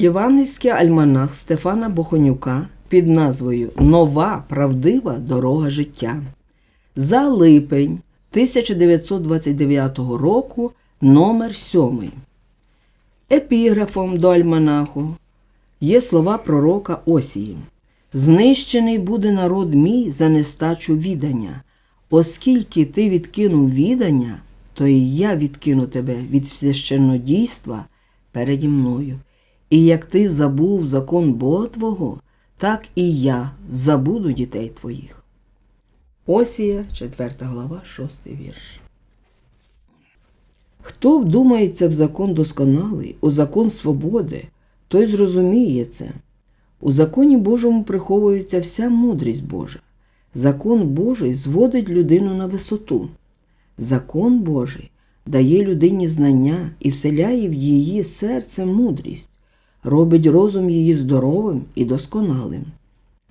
Євангельський альманах Стефана Бохонюка під назвою Нова правдива дорога життя. За липень 1929 року номер 7. Епіграфом до альманаху є слова пророка Осії. Знищений буде народ мій за нестачу відання. Оскільки ти відкинув відання, то і я відкину тебе від священнодійства переді мною. І як ти забув закон Бога Твого, так і я забуду дітей твоїх. Осія, 4 глава, 6 вірш. Хто вдумається в закон досконалий, у закон свободи, той зрозуміє це. У законі Божому приховується вся мудрість Божа. Закон Божий зводить людину на висоту. Закон Божий дає людині знання і вселяє в її серце мудрість, робить розум її здоровим і досконалим.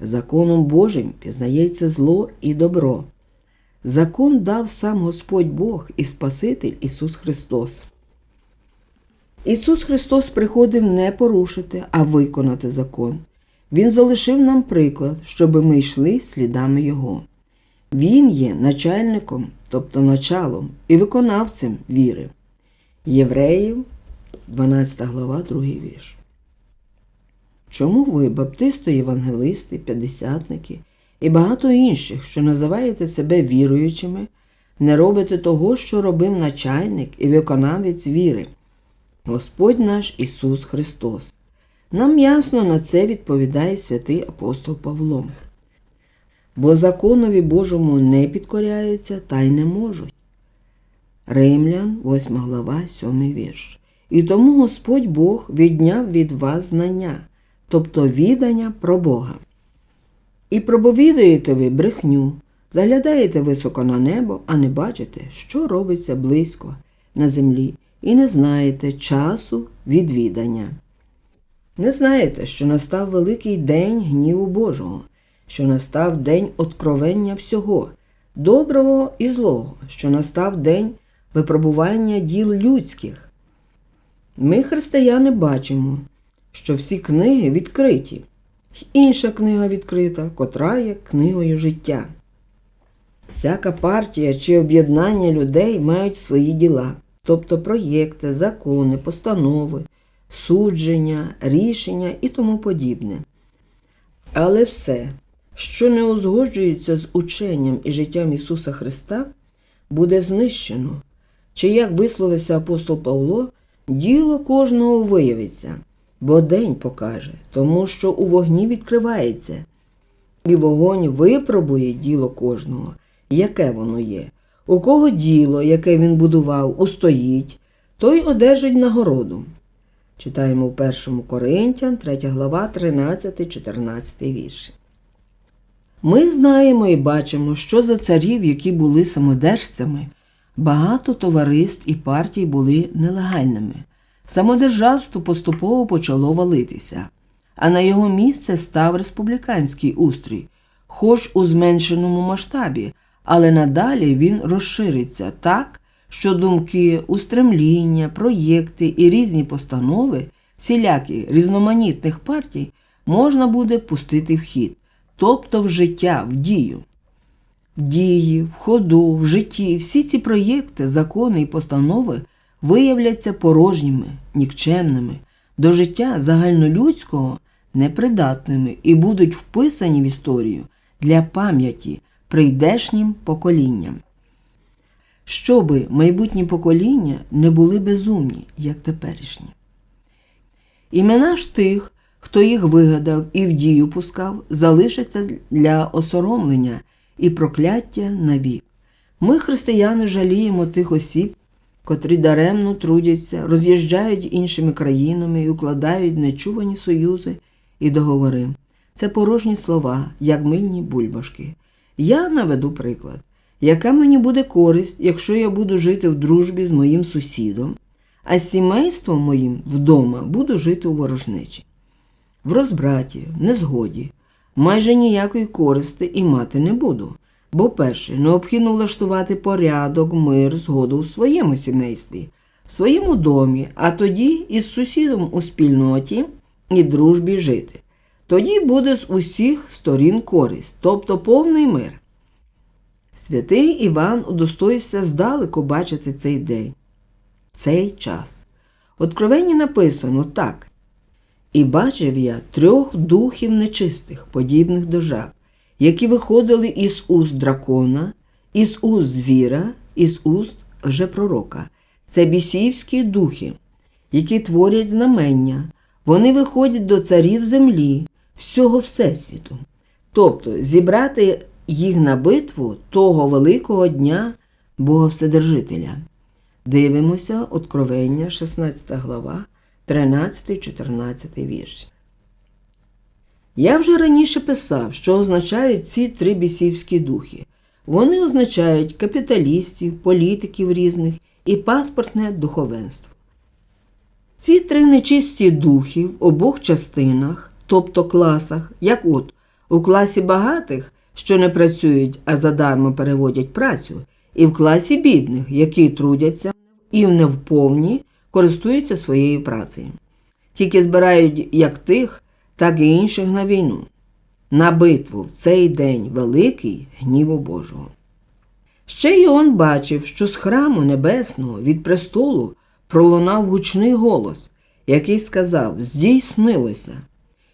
Законом Божим пізнається зло і добро. Закон дав сам Господь Бог і Спаситель Ісус Христос. Ісус Христос приходив не порушити, а виконати закон. Він залишив нам приклад, щоб ми йшли слідами Його. Він є начальником, тобто началом і виконавцем віри. Євреїв, 12 глава, 2 вірш. Чому ви, баптисти, євангелисти, п'ятдесятники і багато інших, що називаєте себе віруючими, не робите того, що робив начальник і виконавець віри, Господь наш Ісус Христос? Нам ясно на це відповідає святий апостол Павло. Бо законові Божому не підкоряються та й не можуть. Римлян, 8 глава, 7 вірш. І тому Господь Бог відняв від вас знання, тобто відання про Бога. І проповідуєте ви брехню, заглядаєте високо на небо, а не бачите, що робиться близько на землі, і не знаєте часу відвідання. Не знаєте, що настав великий день гніву Божого, що настав день откровення всього, доброго і злого, що настав день випробування діл людських. Ми, християни, бачимо, що всі книги відкриті, інша книга відкрита, котра є книгою життя. Всяка партія чи об'єднання людей мають свої діла, тобто проєкти, закони, постанови судження, рішення і тому подібне. Але все, що не узгоджується з ученням і життям Ісуса Христа, буде знищено, чи, як висловився апостол Павло, діло кожного виявиться, бо день покаже, тому що у вогні відкривається, і вогонь випробує діло кожного, яке воно є. У кого діло, яке він будував, устоїть, той одержить нагороду. Читаємо в 1 Коринтян, 3 глава, 13-14 вірші. Ми знаємо і бачимо, що за царів, які були самодержцями, багато товариств і партій були нелегальними. Самодержавство поступово почало валитися, а на його місце став республіканський устрій, хоч у зменшеному масштабі, але надалі він розшириться так що думки, устремління, проєкти і різні постанови всілякі різноманітних партій можна буде пустити в хід, тобто в життя, в дію. В дії, в ходу, в житті всі ці проєкти, закони і постанови виявляться порожніми, нікчемними, до життя загальнолюдського непридатними і будуть вписані в історію для пам'яті прийдешнім поколінням щоби майбутні покоління не були безумні, як теперішні. Імена ж тих, хто їх вигадав і в дію пускав, залишаться для осоромлення і прокляття навік. Ми, християни, жаліємо тих осіб, котрі даремно трудяться, роз'їжджають іншими країнами і укладають нечувані союзи і договори. Це порожні слова, як мильні бульбашки. Я наведу приклад. Яка мені буде користь, якщо я буду жити в дружбі з моїм сусідом, а з сімейством моїм вдома буду жити у ворожнечі? В розбраті, незгоді, майже ніякої користи і мати не буду. Бо, перше, необхідно влаштувати порядок, мир, згоду в своєму сімействі, в своєму домі, а тоді із сусідом у спільноті і дружбі жити. Тоді буде з усіх сторін користь, тобто повний мир. Святий Іван удостоївся здалеку бачити цей день, цей час. В Откровенні написано так. І бачив я трьох духів нечистих, подібних до жаб, які виходили із уст дракона, із уст звіра, із уст лжепророка. Це бісівські духи, які творять знамення. Вони виходять до царів землі, всього Всесвіту. Тобто зібрати їх на битву того великого дня Бога Вседержителя. Дивимося Откровення, 16 глава, 13-14 вірш. Я вже раніше писав, що означають ці три бісівські духи. Вони означають капіталістів, політиків різних і паспортне духовенство. Ці три нечисті духи в обох частинах, тобто класах, як от у класі багатих, що не працюють, а задармо переводять працю, і в класі бідних, які трудяться і в невповні користуються своєю працею. Тільки збирають як тих, так і інших на війну, на битву в цей день великий гніву Божого. Ще Іон бачив, що з храму небесного від престолу пролунав гучний голос, який сказав Здійснилося,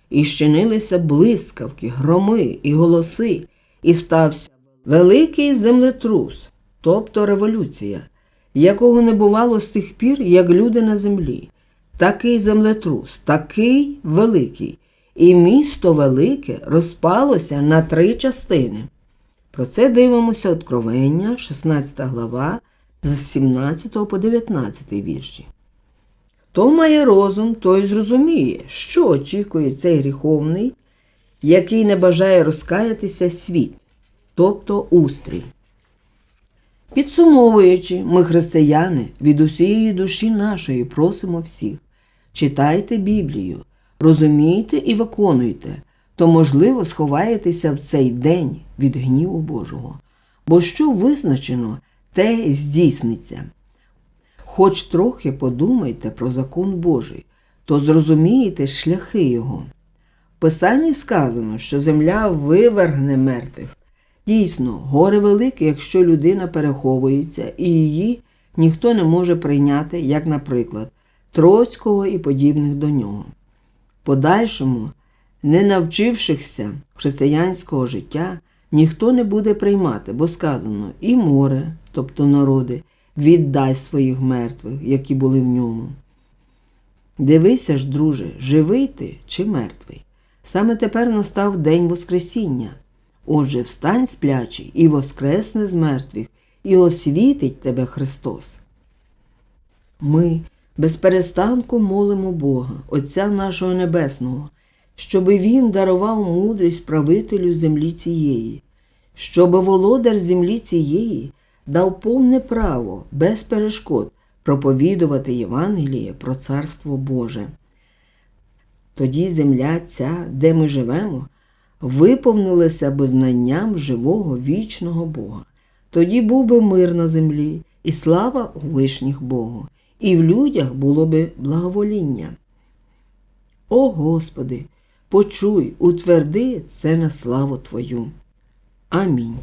і щинилися блискавки, громи і голоси, і стався великий землетрус, тобто революція, якого не бувало з тих пір, як люди на землі. Такий землетрус, такий великий, і місто велике розпалося на три частини. Про це дивимося Откровення, 16 глава, з 17 по 19 вірші. Хто має розум, той зрозуміє, що очікує цей гріховний, який не бажає розкаятися світ, тобто устрій. Підсумовуючи, ми, християни, від усієї душі нашої просимо всіх читайте Біблію, розумійте і виконуйте, то, можливо, сховаєтеся в цей день від гніву Божого. Бо що визначено, те здійсниться. Хоч трохи подумайте про закон Божий, то зрозумієте шляхи Його. В Писанні сказано, що земля вивергне мертвих. Дійсно, горе велике, якщо людина переховується, і її ніхто не може прийняти, як, наприклад, Троцького і подібних до нього. Подальшому, не навчившихся християнського життя, ніхто не буде приймати, бо сказано і море, тобто народи, віддай своїх мертвих, які були в ньому. Дивися ж, друже, живий ти чи мертвий. Саме тепер настав день Воскресіння. Отже, встань сплячий і воскресне з мертвих, і освітить тебе Христос. Ми без перестанку молимо Бога, Отця нашого Небесного, щоби Він дарував мудрість правителю землі цієї, щоби володар землі цієї дав повне право без перешкод проповідувати Євангеліє про Царство Боже. Тоді земля ця, де ми живемо, виповнилася би знанням живого вічного Бога. Тоді був би мир на землі і слава вишніх Богу, і в людях було би благовоління. О Господи, почуй, утверди це на славу Твою. Амінь.